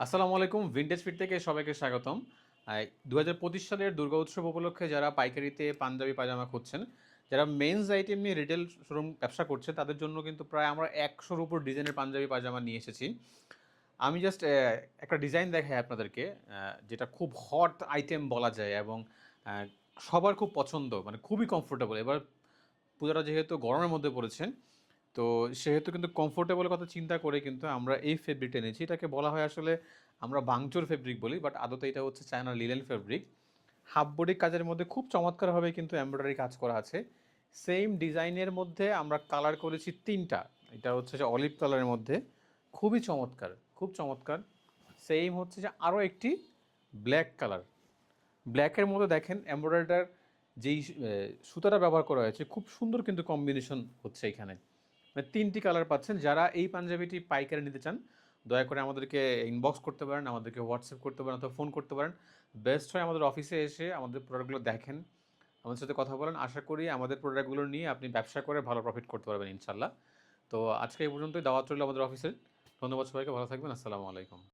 আসসালামু আলাইকুম vintage fit থেকে সবাইকে স্বাগতম। দু হাজার পঁচিশ সালের দুর্গা উৎসব উপলক্ষে যারা পাইকারিতে পাঞ্জাবি পাজামা খুঁজছেন, যারা মেন্স আইটেম নিয়ে রিটেল শোরুম ব্যবসা করছে, তাদের জন্য কিন্তু প্রায় আমরা একশোর উপর ডিজাইনের পাঞ্জাবি পাজামা নিয়ে এসেছি। আমি জাস্ট একটা ডিজাইন দেখাই আপনাদেরকে যেটা খুব হট আইটেম বলা যায় এবং সবার খুব পছন্দ মানে খুবই কমফোর্টেবল এবার পূজাটা যেহেতু গরমের মধ্যে পড়েছেন তো সেহেতু কিন্তু কমফোর্টেবল কথা চিন্তা করে কিন্তু আমরা এই ফেব্রিকটা এনেছি। এটাকে বলা হয় আসলে আমরা বাংচোর ফেব্রিক বলি বাট আদতে এটা হচ্ছে China linen fabric half body কাজের মধ্যে খুব চমৎকারভাবে কিন্তু এমব্রয়ডারি কাজ করা আছে। সেম ডিজাইনের মধ্যে আমরা কালার করেছি তিনটা। এটা হচ্ছে যে অলিভ কালারের মধ্যে। খুবই চমৎকার, খুব চমৎকার। সেম হচ্ছে যে আরও একটি ব্ল্যাক কালার ব্ল্যাকের মধ্যে দেখেন এমব্রয়ডারিটার যেই সুতাটা ব্যবহার করা হয়েছে, খুব সুন্দর কিন্তু কম্বিনেশন হচ্ছে এখানে। মানে তিনটি কালার পাচ্ছেন। যারা এই পাঞ্জাবিটি পাইকারি নিতে চান, দয়া করে আমাদেরকে ইনবক্স করতে পারেন, আমাদেরকে হোয়াটসঅ্যাপ করতে পারেন অথবা ফোন করতে পারেন। বেস্ট হয় আমাদের অফিসে এসে আমাদের প্রোডাক্টগুলো দেখেন, আমাদের সাথে কথা বলেন। আশা করি আমাদের প্রোডাক্টগুলো নিয়ে আপনি ব্যবসা করে ভালো প্রফিট করতে পারবেন ইনশাল্লাহ তো আজকে এই পর্যন্তই, দাওয়াত রইল আমাদের অফিসের ধন্যবাদ সবাইকে, ভালো থাকবেন, আসসালামু আলাইকুম।